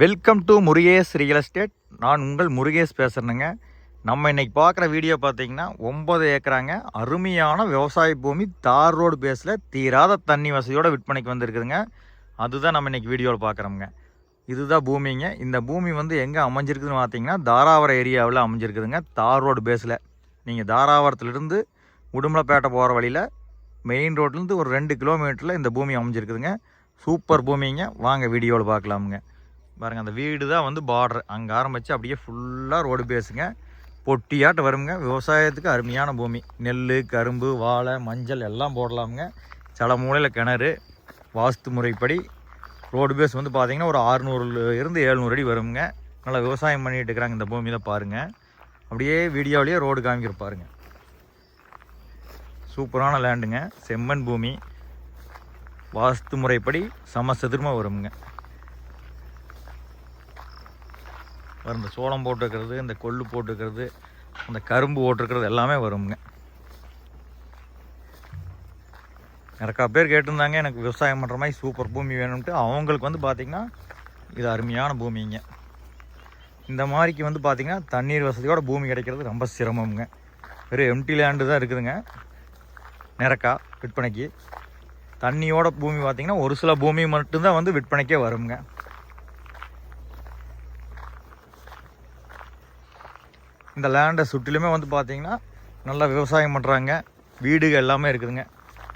Welcome to Murugesh real estate நான் உங்கள் முருகேஷ் பேசுகிறேங்க நம்ம இன்னைக்கு பார்க்குற வீடியோ பார்த்தீங்கன்னா ஒம்பது ஏக்கராங்க. அருமையான விவசாய பூமி தார் ரோடு பேஸில் தீராத தண்ணி வசதியோட விற்பனைக்கு வந்திருக்குதுங்க. அதுதான் நம்ம இன்னைக்கு வீடியோவில் பார்க்குறோங்க இதுதான் பூமிங்க. இந்த பூமி வந்து எங்கே அமைஞ்சிருக்குதுன்னு பார்த்தீங்கன்னா தாராவரம் ஏரியாவில் அமைஞ்சிருக்குதுங்க. தார் ரோடு பேஸில் நீங்கள் தாராவரத்துலேருந்து உடுமலைப்பேட்டை போகிற வழியில் மெயின் ரோட்லேருந்து ஒரு ரெண்டு கிலோமீட்டரில் இந்த பூமி அமைஞ்சிருக்குதுங்க. சூப்பர் பூமிங்க. வாங்க வீடியோவில் பார்க்கலாமுங்க. பாருங்கள் அந்த வீடு தான் வந்து பார்டர் அங்கே ஆரம்பித்து அப்படியே ஃபுல்லாக ரோடு பேஸுங்க பொட்டியாட்டு வருங்க விவசாயத்துக்கு அருமையான பூமி. நெல் கரும்பு வாழை மஞ்சள் எல்லாம் போடலாமுங்க. சில மூலையில் கிணறு வாஸ்து முறைப்படி. ரோடு பேஸ் வந்து பார்த்திங்கன்னா ஒரு அறுநூறுல இருந்து எழுநூறு அடி வருங்க நல்லா விவசாயம் பண்ணிகிட்டு இருக்கிறாங்க இந்த பூமியில் பாருங்கள் அப்படியே வீடியோவிலேயே ரோடு காமிக்கிற பாருங்க. சூப்பரான லேண்டுங்க செம்மண் பூமி. வாஸ்து முறைப்படி சமசதுரமாக வருங்க வரும் இந்த சோளம் போட்டுருக்கிறது இந்த கொள்ளு போட்டுருக்கிறது அந்த கரும்பு போட்டிருக்கிறது எல்லாமே வருங்க நிறையா பேர் கேட்டிருந்தாங்க எனக்கு விவசாயம் பண்ணுற மாதிரி சூப்பர் பூமி வேணும்ட்டு. அவங்களுக்கு வந்து பார்த்திங்கன்னா இது அருமையான பூமிங்க. இந்த மாதிரிக்கு வந்து பார்த்திங்கன்னா தண்ணீர் வசதியோட பூமி கிடைக்கிறது ரொம்ப சிரமம்ங்க. வெறும் எம்டி லேண்டு தான் இருக்குதுங்க. நிறக்கா விற்பனைக்கு. தண்ணியோட பூமி பார்த்திங்கன்னா ஒரு சில பூமி மட்டும்தான் வந்து விற்பனைக்கே வருங்க இந்த லேண்டை சுற்றிலுமே வந்து பார்த்தீங்கன்னா நல்லா விவசாயம் பண்ணுறாங்க வீடுகள் எல்லாமே இருக்குதுங்க.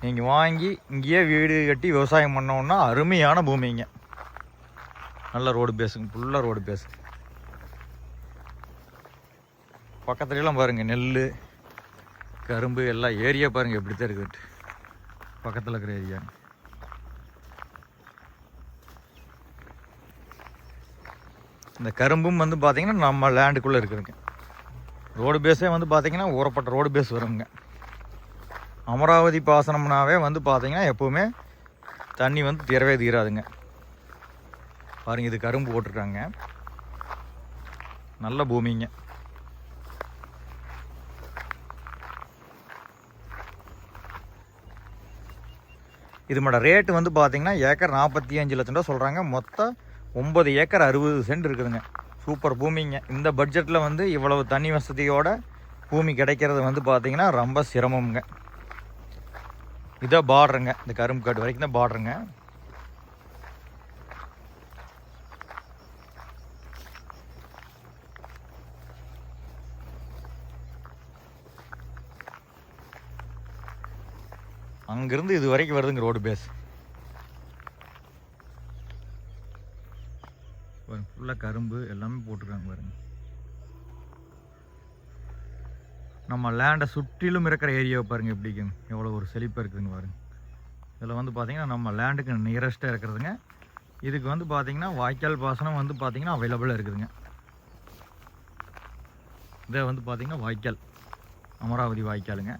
நீங்கள் வாங்கி இங்கேயே வீடு கட்டி விவசாயம் பண்ணோன்னா அருமையான பூமிங்க. நல்ல ரோடு பேஸுங்க ஃபுல்லாக ரோடு பேஸு பக்கத்துலலாம் பாருங்கள் நெல் கரும்பு எல்லாம் ஏரியா பாருங்கள் எப்படி தான் இருக்குது பக்கத்தில் இருக்கிற ஏரியா. இந்த கரும்பும் வந்து பார்த்தீங்கன்னா நம்ம லேண்டுக்குள்ளே இருக்குதுங்க. ரோடு பேஸே வந்து பார்த்திங்கன்னா ஊறப்பட்ட ரோடு பேஸ் வருங்க. அமராவதி பாசனம்னாவே வந்து பார்த்திங்கன்னா எப்போவுமே தண்ணி வந்து தீரவே தீராதுங்க. பாருங்க இது கரும்பு போட்டிருக்காங்க. நல்ல பூமிங்க. இது மட ரேட்டு வந்து பார்த்திங்கன்னா ஏக்கர் நாற்பத்தி அஞ்சு லட்சம் ரூபா சொல்கிறாங்க மொத்தம் ஒம்பது ஏக்கர் அறுபது சென்ட் இருக்குதுங்க. சூப்பர் பூமிங்க. இந்த பட்ஜெட்டில் வந்து இவ்வளவு தண்ணி வசதியோட பூமி கிடைக்கிறது வந்து பார்த்தீங்கன்னா ரொம்ப சிரமம்ங்க. இதை பாடுறேங்க இந்த கரும்பு வரைக்கும் தான் பாடுறங்க அங்கேருந்து இது வரைக்கும் வருதுங்க ரோடு பேஸ் ஃபுல்லாக கரும்பு எல்லாமே போட்டிருக்காங்க பாருங்க. நம்ம லேண்டை சுற்றிலும் இருக்கிற ஏரியாவை பாருங்கள் எப்படிங்க எவ்வளோ ஒரு செழிப்பாக இருக்குதுன்னு பாருங்கள் இதில் வந்து பார்த்திங்கன்னா நம்ம லேண்டுக்கு நியரஸ்ட்டாக இருக்கிறதுங்க. இதுக்கு வந்து பார்த்திங்கன்னா வாய்க்கால் பாசனம் வந்து பார்த்திங்கன்னா அவைலபிளாக இருக்குதுங்க. இதை வந்து பார்த்திங்கன்னா வாய்க்கால். அமராவதி வாய்க்காலுங்க.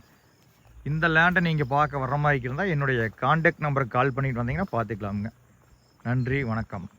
இந்த லேண்டை நீங்கள் பார்க்க வர மாதிரி இருந்தால் என்னுடைய கான்டாக்ட் நம்பருக்கு கால் பண்ணிட்டு வந்தீங்கன்னா பார்த்துக்கலாமுங்க. நன்றி வணக்கம்.